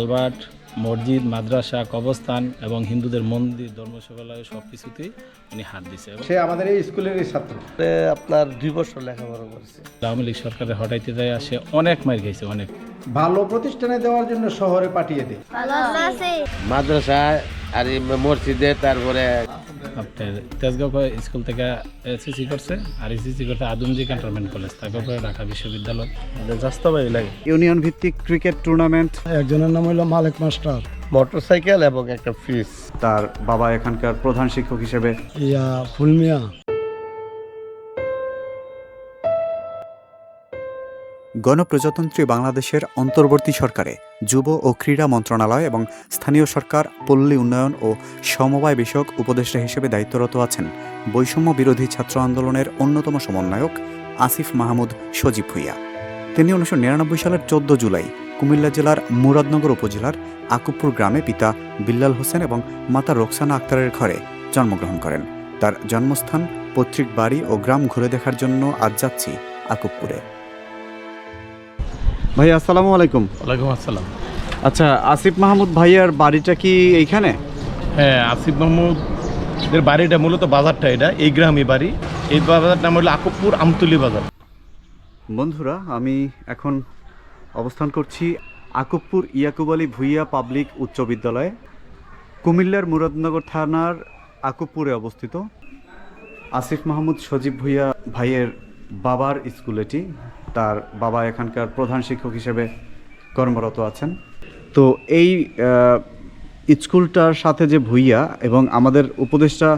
Culvert মসজিদ মাদ্রাসা কবরস্থান এবং হিন্দুদের মন্দির ধর্মশালায় সব কিছুতেই উনি হাত দিছে এবং সে আমাদের এই স্কুলেরই ছাত্র। আপনার দুই বছর লেখাপড়া করেছে। আওয়ামী লীগ সরকারের হটাইতে যায় আসে অনেক মার গেছে অনেক। ভালো প্রতিষ্ঠানে দেওয়ার জন্য শহরে পাঠিয়ে দেয়। মাদ্রাসায় আর এই মসজিদে তারপরে আপনার তেজগাঁও স্কুল থেকে এসএসসি করছে আর এসএসসি করতে আদমজি ক্যান্টনমেন্ট কলেজ তারপর পরে ঢাকা বিশ্ববিদ্যালয়। জাস্তাবাই লাগে। ইউনিয়ন ভিত্তিক ক্রিকেট টুর্নামেন্ট। একজনের নাম হইল মালিক মাস্টার। মোটর সাইকেল এবং একটা ফিস তার বাবা এখানকার প্রধান শিক্ষক হিসেবে। ইয়া ফুলমিয়া। গণপ্রজাতন্ত্রী বাংলাদেশের অন্তর্বর্তী সরকারে যুব ও ক্রীড়া মন্ত্রণালয় এবং স্থানীয় সরকার, পল্লী উন্নয়ন ও সমবায় বিষয়ক উপদেষ্টা হিসেবে দায়িত্বরত আছেন বৈষম্য বিরোধী ছাত্র আন্দোলনের অন্যতম সমন্বয়ক আসিফ মাহমুদ সজীব ভুইয়া। তিনি উনিশশো নিরানব্বই সালের চোদ্দ জুলাই কুমিল্লা জেলার মুরাদনগর উপজেলার আকুপুর গ্রামে পিতা বিল্লাল হোসেন এবং মাতা রোকসানা আক্তারের ঘরে জন্মগ্রহণ করেন। তার জন্মস্থান পৈতৃক বাড়ি ও গ্রাম ঘুরে দেখার জন্য আজ যাচ্ছি আকুপুরে ভাই আসসালামু আলাইকুম। ওয়ালাইকুম আসসালাম। আচ্ছা আসিফ মাহমুদ ভাইয়ার বাড়িটা কি এইখানে? হ্যাঁ আসিফ মাহমুদ এর বাড়িটা মূলত বাজারটা এটা এই গ্রামই বাড়ি। এই বাজারটার নাম হলো আকবপুর আমতুলি বাজার। বন্ধুরা আমি এখন অবস্থান করছি আকুবপুর ইয়াকুব আলী ভুইয়া পাবলিক উচ্চ বিদ্যালয়ে কুমিল্লার মুরাদনগর থানার আকুবপুরে অবস্থিত। আসিফ মাহমুদ সজীব ভুইয়া ভাইয়ের বাবার স্কুল এটি। তার বাবা এখানকার প্রধান শিক্ষক হিসেবে কর্মরত আছেন। তো এই স্কুলটার সাথে যে ভুইয়া এবং আমাদের উপদেষ্টা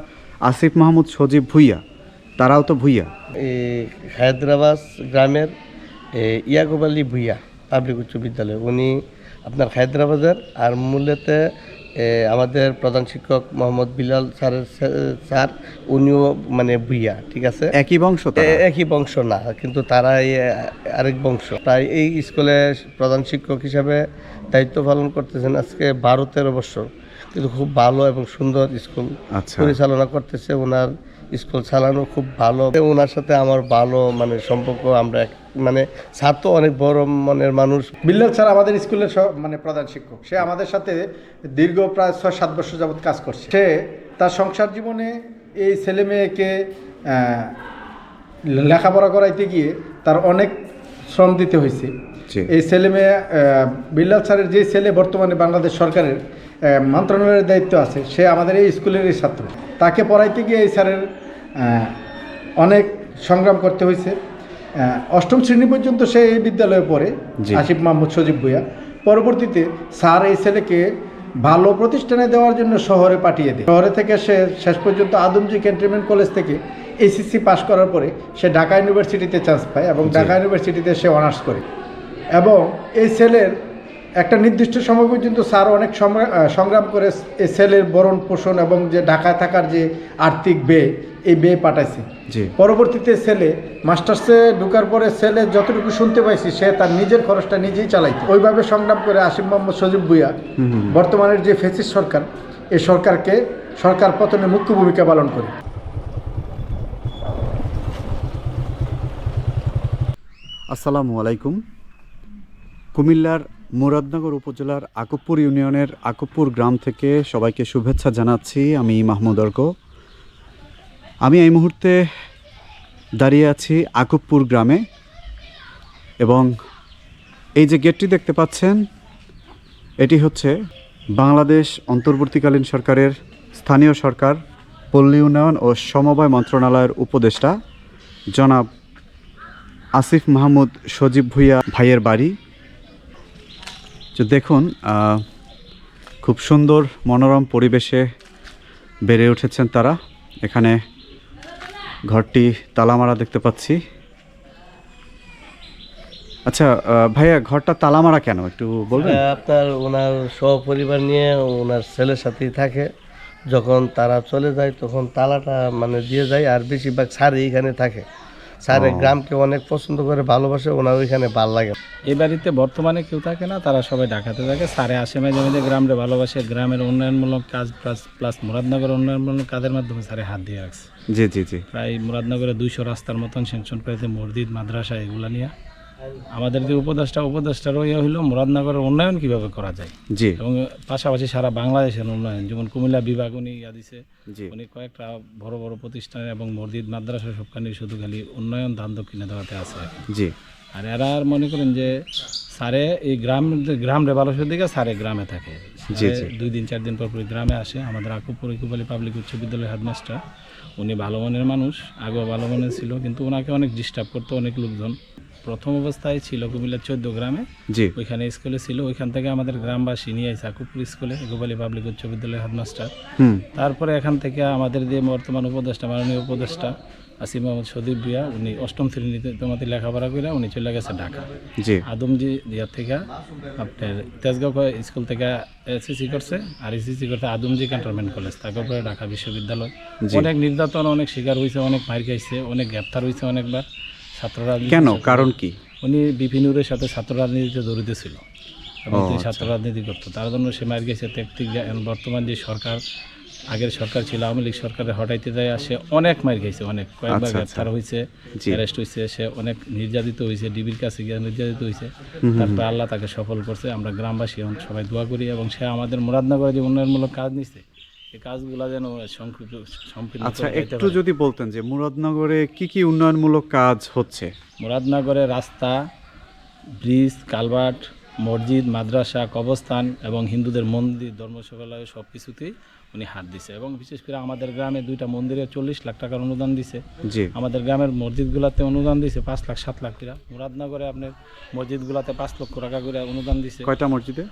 আসিফ মাহমুদ সজীব ভুইয়া, তারাও তো ভুইয়া। এই হায়দ্রাবাদ গ্রামের ইয়াকুব আলী ভুইয়া পাবলিক উচ্চ বিদ্যালয়। উনি আপনার হায়দ্রাবাদের আর মূলতে আমাদের প্রধান শিক্ষক মোহাম্মদ বিলাল স্যারের স্যার- উনিও মানে ভুইয়া ঠিক আছে? একই বংশ একই বংশ না কিন্তু তারা এই আরেক বংশ। তাই এই স্কুলে প্রধান শিক্ষক হিসাবে দায়িত্ব পালন করতেছেন আজকে বারো তেরো বছর। কিন্তু খুব ভালো এবং সুন্দর স্কুল আচ্ছা। পরিচালনা করতেছে ওনার স্কুল চালানো খুব ভালো। ওনার সাথে আমার ভালো মানে সম্পর্ক আমরা এক- মানে ছাত্র অনেক বড় মনের মানুষ। বিল্লাল স্যার আমাদের স্কুলের মানে প্রধান শিক্ষক। সে আমাদের সাথে দীর্ঘ প্রায় ছয় সাত বছর যাবৎ কাজ করছে। সে তার সংসার জীবনে এই ছেলে মেয়েকে লেখাপড়া করাইতে গিয়ে তার অনেক শ্রম দিতে হয়েছে। এই ছেলে মেয়ে বিল্লাল স্যারের যে ছেলে বর্তমানে বাংলাদেশ সরকারের মন্ত্রণালয়ের দায়িত্ব আছে সে আমাদের এই স্কুলেরই ছাত্র। তাকে পড়াইতে গিয়ে এই স্যারের অনেক সংগ্রাম করতে হয়েছে। অষ্টম শ্রেণি পর্যন্ত সে এই বিদ্যালয়ে পড়ে আসিফ মাহমুদ সজীব ভুইয়া। পরবর্তীতে স্যার এই ছেলেকে ভালো প্রতিষ্ঠানে দেওয়ার জন্য শহরে পাঠিয়ে দেয়। শহরে থেকে সে শেষ পর্যন্ত আদমজি ক্যান্টনমেন্ট কলেজ থেকে এসিসি পাশ করার পরে সে ঢাকা ইউনিভার্সিটিতে চান্স পায় এবং ঢাকা ইউনিভার্সিটিতে সে অনার্স করে। এবং এই ছেলের একটা নির্দিষ্ট সময় পর্যন্ত স্যার অনেক সংগ্রাম করে এই সেলের বরণ পোষণ এবং যে ঢাকায় থাকার যে আর্থিক ব্যয় এই ব্যয় পাঠাইছে। পরবর্তীতে ছেলে মাস্টার্সে ঢুকার পরে ছেলে যতটুকু শুনতে পাইছি সে তার নিজের খরচটা নিজেই চালাইতো। ওইভাবে সংগ্রাম করে আসিফ মোহাম্মদ সজিব ভুইয়া বর্তমানের যে ফেসিস সরকার এই সরকারকে সরকার পতনে মুখ্য ভূমিকা পালন করে। আসসালামু আলাইকুম। কুমিল্লার মুরাদনগর উপজেলার আকুপুর ইউনিয়নের আকুপুর গ্রাম থেকে সবাইকে শুভেচ্ছা জানাচ্ছি। আমি মাহমুদ অর্ক। আমি এই মুহূর্তে দাঁড়িয়ে আছি আকুপুর গ্রামে এবং এই যে গেটটি দেখতে পাচ্ছেন, এটি হচ্ছে বাংলাদেশ অন্তর্বর্তীকালীন সরকারের স্থানীয় সরকার, পল্লী উন্নয়ন ও সমবায় মন্ত্রণালয়ের উপদেষ্টা জনাব আসিফ মাহমুদ সজীব ভুইয়া ভাইয়ের বাড়ি। তো দেখুন খুব সুন্দর মনোরম পরিবেশে বেড়ে উঠেছেন তারা। এখানে ঘরটি তালামারা দেখতে পাচ্ছি। আচ্ছা ভাইয়া, ঘরটা তালামারা কেন? একটু বলবেন? আপনার ওনার সহপরিবার নিয়ে ওনার ছেলের সাথেই থাকে। যখন তারা চলে যায়, তখন তালাটা মানে দিয়ে যায়, আর বেশিরভাগ স্যার এইখানে থাকে। স্যার গ্রামকে অনেক পছন্দ করে ভালোবাসে ওনার ওইখানে ভালো লাগে। এই বাড়িতে বর্তমানে কেউ থাকে না তারা সবাই ঢাকাতে থাকে। স্যারে আসে মাঝে মাঝে গ্রামে ভালোবাসে গ্রামের উন্নয়নমূলক কাজ প্লাস প্লাস মুরাদনগর উন্নয়নমূলক কাজের মাধ্যমে স্যারে হাত দিয়ে রাখছে। জি জি জি। প্রায় মুরাদনগরে দুইশো রাস্তার মতন সেনশন পেয়েছে মসজিদ মাদ্রাসা এগুলা নিয়ে। আমাদের যে উপদেষ্টা উপদেষ্টার ইয়ে হলো মুরাদনগরের উন্নয়ন কীভাবে করা যায়? জি। এবং পাশাপাশি সারা বাংলাদেশের উন্নয়ন যেমন কুমিল্লা বিভাগ উনি ইয়া দিছে উনি কয়েকটা বড় বড় প্রতিষ্ঠান এবং মসজিদ মাদ্রাসা সবখানে শুধু খালি উন্নয়ন ধান দক্ষিণে দেওয়াতে আছে জি। আর এরা আর মনে করেন যে স্যারে এই গ্রাম গ্রাম রেভালসের দিকে সারে গ্রামে থাকে। দুই দিন চার দিন পর পর গ্রামে আসে। আমাদের আকুপুর ইকুবালি পাবলিক উচ্চ বিদ্যালয়ের হেডমাস্টার উনি ভালো মনের মানুষ আগেও ভালো মনের ছিল কিন্তু ওনাকে অনেক ডিস্টার্ব করতো অনেক লোকজন। প্রথম অবস্থায় ছিল কুমিল্লার চোদ্দ গ্রামে। জি। ওইখানে স্কুলে ছিল। ওইখান থেকে আমাদের গ্রামবাসী নিয়ে আসে আকুপুর স্কুলে ইকুবালি পাবলিক উচ্চ বিদ্যালয়ের হেডমাস্টার। তারপরে এখান থেকে আমাদের যে বর্তমান উপদেষ্টা মাননীয় উপদেষ্টা আসিম মোহাম্মদ সদীপ বিয়া উনি অষ্টম শ্রেণীতে তোমাদের লেখাপড়া করে উনি চলে গেছে ঢাকা। জি। আদমজি ইয়ার থেকে আপনার তেজগাঁও স্কুল থেকে এসএসসি করছে আর এসএসসি করছে আদমজি ক্যান্টনমেন্ট কলেজ তারপরে ঢাকা বিশ্ববিদ্যালয়। অনেক নির্যাতন অনেক শিকার হয়েছে অনেক মার খাইছে অনেক গ্রেপ্তার হয়েছে অনেকবার। ছাত্র রাজনীতি কেন কারণ কি? উনি বিপিনুরের সাথে ছাত্র রাজনীতিতে জড়িত ছিল এবং তিনি আচ্ছা। ছাত্র রাজনীতি করতো। তার জন্য সে মার গেছে তেকতিক বর্তমান যে সরকার আগের সরকার ছিল আওয়ামী লীগ সরকারে হটাইতে যায় আসে অনেক মার খাইছে অনেক। কয়েকবার আচ্ছা, আচ্ছা। হয়েছে অ্যারেস্ট হয়েছে সে অনেক নির্যাতিত হয়েছে ডিবির কাছে গিয়ে নির্যাতিত হয়েছে তারপর আল্লাহ তাকে সফল করছে আমরা গ্রামবাসী সবাই দোয়া করি এবং সে আমাদের মুরাদনগরে যে উন্নয়নমূলক কাজ নিচ্ছে এই কাজগুলো যেন সংক্ষিপ্ত সম্পূর্ণ আচ্ছা একটু যদি বলতেন যে মুরাদনগরে কি কি উন্নয়নমূলক কাজ হচ্ছে? মুরাদনগরে রাস্তা ব্রিজ কালভার্ট মসজিদ মাদ্রাসা কবরস্থান এবং হিন্দুদের মন্দির ধর্মশালায় সব কিছুতেই উনি হাত দিছে এবং বিশেষ করে আমাদের গ্রামে দুইটা মন্দিরে চল্লিশ লাখ টাকার অনুদান দিছে। আমাদের গ্রামের মসজিদগুলোতে অনুদান দিছে পাঁচ লাখ সাত লাখ টাকা মুরাদনগরে আপনার মসজিদগুলোতে পাঁচ লক্ষ টাকা করে অনুদান দিছে। কয়টা মসজিদে?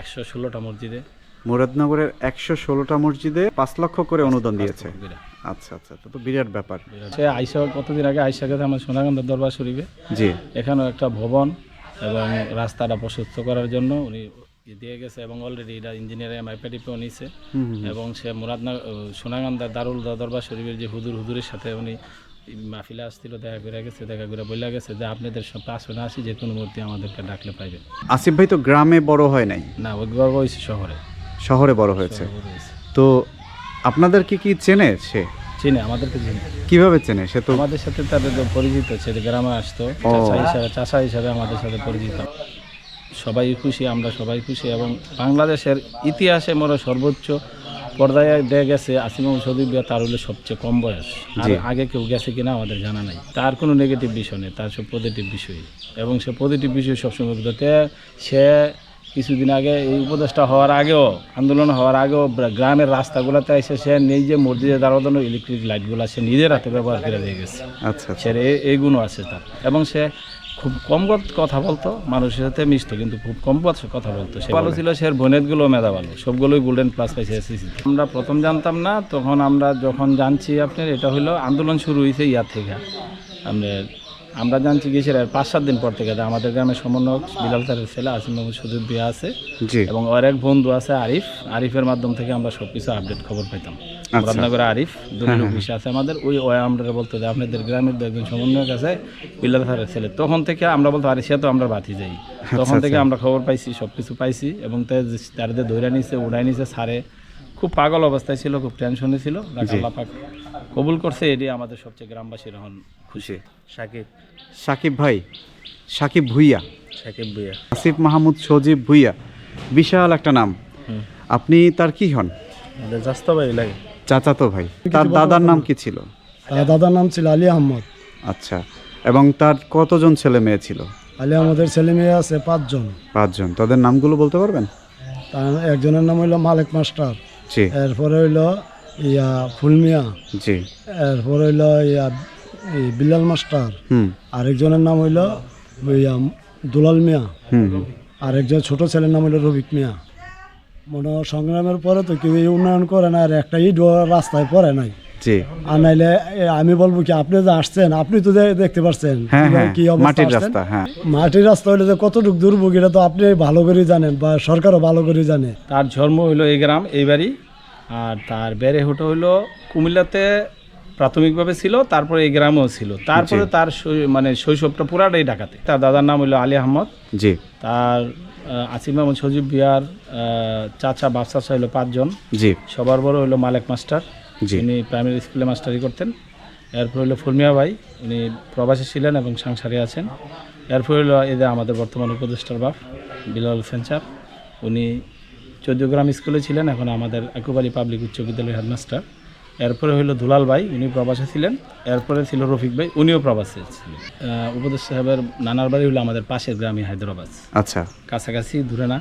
একশো ষোলোটা মসজিদে। মুরাদনগরের একশো ষোলোটা মসজিদে পাঁচ লক্ষ করে অনুদান দিয়েছে। আচ্ছা আচ্ছা তো বিরাট ব্যাপার। সে আইসা কতদিন আগে? আইসা গেছে আমার সোনাগন্ধা দরবার শরীফে। জি। এখানেও একটা ভবন এবং রাস্তাটা প্রশস্ত করার জন্য উনি দিয়ে গেছে এবং অলরেডি এটা ইঞ্জিনিয়ারিং এমআইপিডিপিও নিছে। হুম হুম, এবং সে মুরাদনগর সোনাগান্দা দারুল দরবার শরীফের যে হুদুর হুদুরের সাথে উনি মাহফিলে আসছিল দেখা করে গেছে দেখা করে বলে গেছে যে আপনাদের সব পাশনে আসি যে কোনো মূর্তি আমাদেরকে ডাকলে পাইবে। আসিফ ভাই তো গ্রামে বড় হয় নাই? না ওই গর্ব হয়েছে শহরে। শহরে বড় হয়েছে। তো আপনাদের কি কি চেনে সে? চিনে আমাদেরকে চিনে। কীভাবে চেনে? সে তো আমাদের সাথে তাদের তো পরিচিত ছেলে গ্রামে আসতো। চাচা হিসাবে চাচা হিসাবে আমাদের সাথে পরিচিত। সবাই খুশি আমরা সবাই খুশি এবং বাংলাদেশের ইতিহাসে মনে সর্বোচ্চ পর্দায় দিয়ে গেছে আসিম সদীপ তার হলো সবচেয়ে কম বয়স। আর আগে কেউ গেছে কিনা আমাদের জানা নাই। তার কোনো নেগেটিভ বিষয় নেই তার সব পজিটিভ বিষয় এবং সে পজিটিভ বিষয় সবসময় সে কিছুদিন আগে এই উপদেশটা হওয়ার আগেও আন্দোলন হওয়ার আগেও গ্রামের রাস্তাগুলোতে এসে সে নিজে মসজিদে দাঁড়ানো ইলেকট্রিক লাইটগুলো সে নিজের হাতে ব্যবহার করে দিয়ে গেছে। আচ্ছা আচ্ছা। সে এই গুণও আছে তার। এবং সে খুব কম কথা বলতো মানুষের সাথে মিশতো কিন্তু খুব কম কথা- কথা বলতো সে। ভালো ছিল সে বোনেতগুলো মেধা ভালো সবগুলোই গোল্ডেন প্লাস পাইছে এসএসসি আমরা প্রথম জানতাম না তখন আমরা যখন জানছি আপনার এটা হলো আন্দোলন শুরু হয়েছে ইয়ার থেকে। আপনার আমরা জানছি আর পাঁচ সাত দিন পর থেকে আমাদের গ্রামের সমন্বয়ক বিলাল তারের ছেলে আসিম বাবু সুদীপ বিয়া আছে। এবং ওর এক বন্ধু আছে আরিফ। আরিফের মাধ্যম থেকে আমরা সব কিছু আপডেট খবর পাইতাম। মুরাদনগরে আরিফ দলিল অফিসে আছে আমাদের। ওই ওই আমরা বলতো যে আপনাদের গ্রামের দু একজন সমন্বয়ক আছে বিল্লাল স্যারের ছেলে। তখন থেকে আমরা বলতো আরে সে তো আমরা বাতি যাই তখন থেকে আমরা খবর পাইছি সব কিছু পাইছি। এবং তাদের ধৈর্য নিছে উড়াই নিছে সারে খুব পাগল অবস্থায় ছিল খুব টেনশনে ছিল। আল্লাহ পাক কবুল করছে এটি আমাদের সবচেয়ে গ্রামবাসীর এখন খুশি। সাকিব। সাকিব ভাই সাকিব ভুইয়া। সাকিব ভুইয়া। আসিফ মাহমুদ সজীব ভুইয়া। বিশাল একটা নাম। আপনি তার কি হন? জাস্তা ভাই লাগে। চাচাতো ভাই। তার দাদার নাম কি ছিল? তার দাদার নাম ছিল আলী আহমদ। আচ্ছা। এবং তার কতজন ছেলে মেয়ে ছিল? আলী আহমদের ছেলে মেয়ে আছে পাঁচজন। পাঁচজন। তাদের নামগুলো বলতে পারবেন? তার একজনের নাম হইল মালিক মাস্টার। জি। এরপরে হইল ইয়া ফুলমিয়া। জি। এরপরে হইল ইয়া এই বিলাল মাস্টার। হুম। আরেকজনের নাম হইল দুলাল মিয়া। হুম। হুম। আরেকজন ছোট ছেলের নাম হইল রবিক মিয়া। মনে সংগ্রামের পরে তো কেউ উন্নয়ন করে না আর একটা ইট রাস্তায় পড়ে নাই। জি। আর নাইলে আমি বলব কি আপনি যে আসছেন আপনি তো দেখতে পাচ্ছেন হ্যাঁ হ্যাঁ কি মাটির রাস্তা হ্যাঁ। মাটির রাস্তা হইলে যে কতটুকু দুর্ভোগ এটা তো আপনি ভালো করে জানেন বা সরকারও ভালো করে জানে। তার জন্ম হইল এই গ্রাম এই বাড়ি। আর তার বেড়ে হোটো হইল কুমিল্লাতে প্রাথমিকভাবে ছিল তারপরে এই গ্রামেও ছিল। তারপরে তার শৈ- মানে শৈশবটা পুরাটাই ঢাকাতে তার দাদার নাম হইল আলী আহমদ। জি। তার আসিম আহমদ সজীব বিয়ার চাচা বাপসা হইল পাঁচজন। জি। সবার বড় হইল মালেক মাস্টার। যিনি প্রাইমারি স্কুলে মাস্টারি করতেন। এরপর হইল ফুলমিয়া ভাই। উনি প্রবাসী ছিলেন এবং সাংসারে আছেন। এরপর হলো এই যে আমাদের বর্তমান উপদেষ্টার বাপ বিলাল সেন্সার উনি চৌদ্দগ্রাম স্কুলে ছিলেন এখন আমাদের একুবারি পাবলিক উচ্চ বিদ্যালয়ের হেডমাস্টার। এরপরে হলো দুলাল ভাই উনি প্রবাসে ছিলেন। এরপরে ছিল রফিক ভাই উনিও প্রবাসে ছিলেন। উপদেশ সাহেবের নানার বাড়ি হলো আমাদের পাশের গ্রামে হায়দ্রাবাদ। আচ্ছা। কাছাকাছি দূরে না।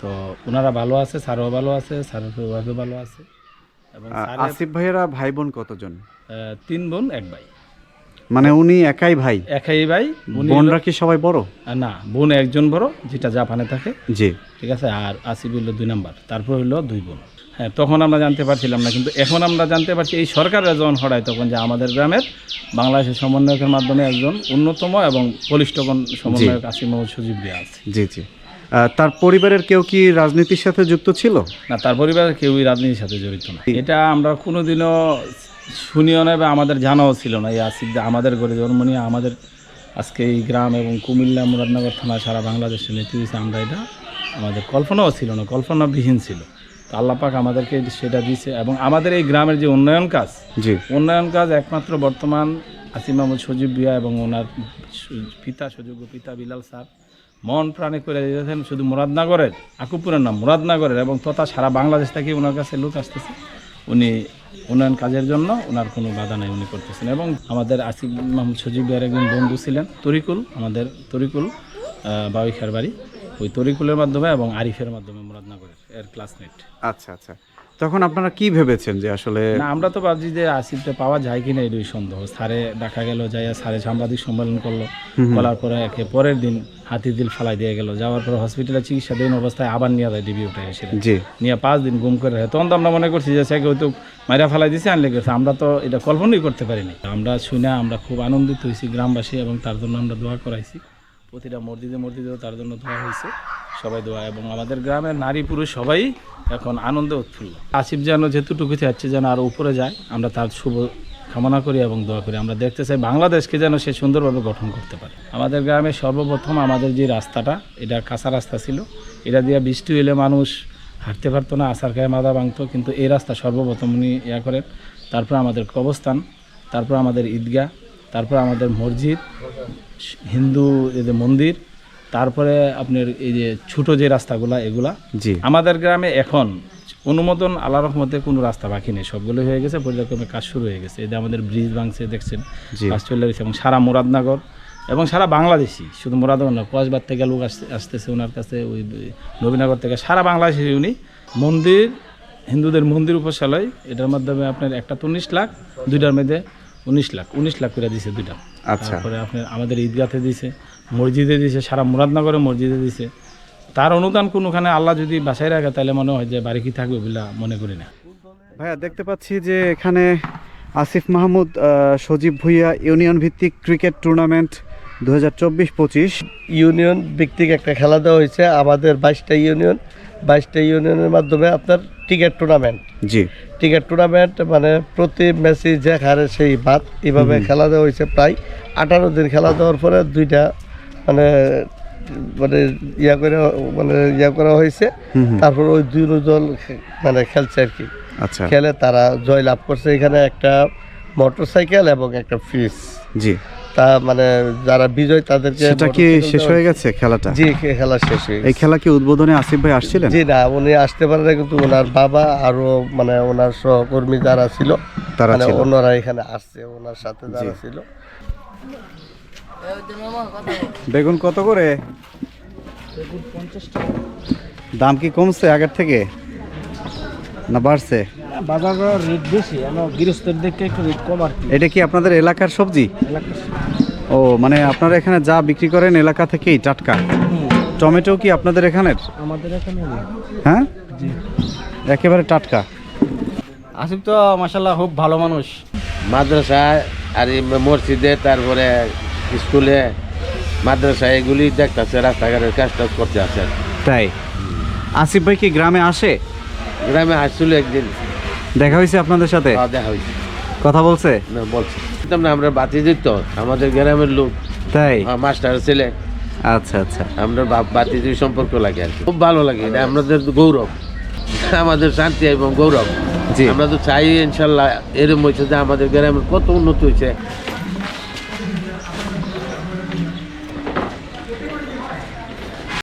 তো ওনারা ভালো আছে স্যারও ভালো আছে স্যারের ওয়াইফও ভালো আছে। এবং আসিফ ভাইয়েরা ভাই বোন কতজন তিন বোন এক ভাই। মানে উনি একাই ভাই? একাই ভাই বোনরা কি সবাই বড়? না বোন একজন বড় যেটা জাপানে থাকে। জি। ঠিক আছে আর আসিফ হইল দুই নাম্বার তারপর হইল দুই বোন। হ্যাঁ তখন আমরা জানতে পারছিলাম না কিন্তু এখন আমরা জানতে পারছি এই সরকারের যখন হঠাৎ তখন যে আমাদের গ্রামের বাংলাদেশের সমন্বয়কের মাধ্যমে একজন অন্যতম এবং বলিষ্ঠগণ সমন্বয়ক মোহাম্মদ সুজিব দিয়া আছে। জি জি। তার পরিবারের কেউ কি রাজনীতির সাথে যুক্ত ছিল? না তার পরিবারের কেউই রাজনীতির সাথে জড়িত না। এটা আমরা কোনোদিনও শুনিও না বা আমাদের জানাও ছিল না। এই আসিফ যে আমাদের ঘরে জন্ম নিয়ে আমাদের আজকে এই গ্রাম এবং কুমিল্লা মুরাদনগর থানা সারা বাংলাদেশে নেতৃত্ব আমরা এটা আমাদের কল্পনাও ছিল না কল্পনাবিহীন ছিল। তো আল্লাহ পাক আমাদেরকে সেটা দিয়েছে এবং আমাদের এই গ্রামের যে উন্নয়ন কাজ জি। উন্নয়ন কাজ একমাত্র বর্তমান আসিম মাহমুদ সজীব বিয়া এবং ওনার পিতা সুযোগ্য পিতা বিলাল স্যার মন প্রাণে করে দিয়েছেন শুধু মুরাদনগরের আকুপুরের নাম মুরাদনগরের এবং তথা সারা বাংলাদেশ থেকে ওনার কাছে লোক আসতেছে। উনি উন্নয়ন কাজের জন্য ওনার কোনো বাধা নেই উনি করতেছেন এবং আমাদের আসিফ মাহমুদ সজীব বিয়ার একজন বন্ধু ছিলেন তরিকুল আমাদের তরিকুল বাউইখার বাড়ি। ওই তরিকুলের মাধ্যমে এবং আরিফের মাধ্যমে মুরাদনগরের। এর ক্লাসমেট আচ্ছা আচ্ছা। তখন আপনারা কি ভেবেছেন যে আসলে না আমরা তো ভাবছি যে আসিফটা পাওয়া যায় কিনা এটাই সন্দেহ। স্যারে ডাকা গেল যাইয়া স্যারে সাংবাদিক সম্মেলন করল। বলার পরে একে পরের দিন হাতি দিল ফালাই দিয়ে গেল। যাওয়ার পরে হসপিটালে চিকিৎসাধীন অবস্থায় আবার নিয়ে যায় ডিবি উঠে এসে। জি। নিয়ে পাঁচ দিন গুম করে রাখে। তখন তো আমরা মনে করছি যে সে হয়তো মাইরা ফালাই দিছে আনলে গেছে। আমরা তো এটা কল্পনাই করতে পারিনি। আমরা শুনে আমরা খুব আনন্দিত হয়েছি গ্রামবাসী এবং তার জন্য আমরা দোয়া করাইছি। প্রতিটা মসজিদে মসজিদেও তার জন্য ধোয়া হয়েছে। সবাই দোয়া এবং আমাদের গ্রামের নারী পুরুষ সবাই এখন আনন্দে উৎফুল্ল। আসিফ যেন যেতুটুকু চাচ্ছে যেন আরও উপরে যায়, আমরা তার শুভ কামনা করি এবং দোয়া করি। আমরা দেখতে চাই বাংলাদেশকে যেন সে সুন্দরভাবে গঠন করতে পারে। আমাদের গ্রামে সর্বপ্রথম আমাদের যে রাস্তাটা, এটা কাঁচা রাস্তা ছিল। এটা দিয়ে বৃষ্টি হলে মানুষ হাঁটতে পারতো না আসার খায় মাদা ভাঙতো, কিন্তু এই রাস্তা সর্বপ্রথম উনি ইয়া করেন। তারপর আমাদের কবস্থান তারপর আমাদের ঈদগাহ তারপর আমাদের মসজিদ হিন্দু এই যে মন্দির তারপরে আপনার এই যে ছোটো যে রাস্তাগুলা এগুলা। জি। আমাদের গ্রামে এখন অনুমোদন আল্লাহ রহমতে কোনো রাস্তা বাকি নেই সবগুলো হয়ে গেছে পরিকল্পনার কাজ শুরু হয়ে গেছে। এই যে আমাদের ব্রিজ ভাঙছে দেখছেন? কাজ চলে গেছে এবং সারা মুরাদনগর এবং সারা বাংলাদেশি শুধু মুরাদনগর না কসবার থেকে লোক আসতে আসতেছে ওনার কাছে ওই নবীনগর থেকে সারা বাংলাদেশি উনি মন্দির হিন্দুদের মন্দির উপসালয় এটার মাধ্যমে আপনার একটা তো উনিশ লাখ দুইটার মধ্যে উনিশ লাখ উনিশ লাখ করে দিছে দুইটা। আচ্ছা। তারপরে আপনার আমাদের ঈদগাতে দিছে মসজিদে দিছে সারা মুরাদনগরে মসজিদে দিছে। তার অনুদান কোনোখানে আল্লাহ যদি বাসায় রাখে তাহলে মনে হয় যে বাড়ি কি থাকবে বলে মনে করি না। ভাইয়া দেখতে পাচ্ছি যে এখানে আসিফ মাহমুদ সজীব ভুইয়া ইউনিয়ন ভিত্তিক ক্রিকেট টুর্নামেন্ট দু হাজার চব্বিশ পঁচিশ। ইউনিয়ন ভিত্তিক একটা খেলা দেওয়া হয়েছে আমাদের বাইশটা ইউনিয়ন বাইশটা ইউনিয়নের মাধ্যমে আপনার টিকিট টুর্নামেন্ট জি। টিকিট টুর্নামেন্ট মানে প্রতি ম্যাচে যে হারে সেই বাদ এভাবে খেলা দেওয়া হয়েছে প্রায় আঠারো দিন খেলা দেওয়ার পরে দুইটা মানে মানে ইয়া করে মানে ইয়া করা হয়েছে। তারপর ওই দুই দল মানে খেলছে আর কি। আচ্ছা। খেলে তারা জয় লাভ করছে। এখানে একটা মোটর সাইকেল এবং একটা ফ্রিজ জি। তা মানে যারা বিজয় তাদেরকে সেটা কি শেষ হয়ে গেছে খেলাটা? জি খেলা শেষ হয়ে এই খেলা কি উদ্বোধনে আসিফ ভাই আসছিলেন? জি না উনি আসতে পারে না কিন্তু ওনার বাবা আরও মানে ওনার সহকর্মী যারা ছিল তারা মানে ছিল। ওনারা এখানে আসছে ওনার সাথে যারা ছিল। বেগুন কত করে? দাম কি কমছে আগের থেকে? না বাড়ছে? বাজার রেট বেশি গৃহস্থের দেখে একটু রেট কম আর কি। এটা কি আপনাদের এলাকার সবজি? ও মানে আপনারা এখানে যা বিক্রি করেন এলাকা থেকেই টাটকা? টমেটো কি আপনাদের এখানের? আমাদের এখানে হ্যাঁ? একেবারে টাটকা। আসিফ তো মাসাল্লাহ খুব ভালো মানুষ। মাদ্রাসায় আর এই মসজিদে তারপরে স্কুলে মাদ্রাসা এগুলি দেখতেছে রাস্তাঘাটের কাজ টাজ করতে আছে। তাই? আসিফ ভাই কি গ্রামে আসে? গ্রামে আসছিল একদিন। দেখা হয়েছে আপনাদের সাথে? দেখা হয়েছে। কথা বলছে? না বলছে। না আমরা বাতি দিত আমাদের গ্রামের লোক। তাই? মাস্টার ছেলে। আচ্ছা আচ্ছা। আমরা বাতি সম্পর্ক লাগে আর খুব ভালো লাগে এটা আমাদের গৌরব। আমাদের শান্তি এবং গৌরব। আমরা তো চাই ইনশাল্লাহ এরম হয়েছে যে আমাদের গ্রামের কত উন্নত হয়েছে।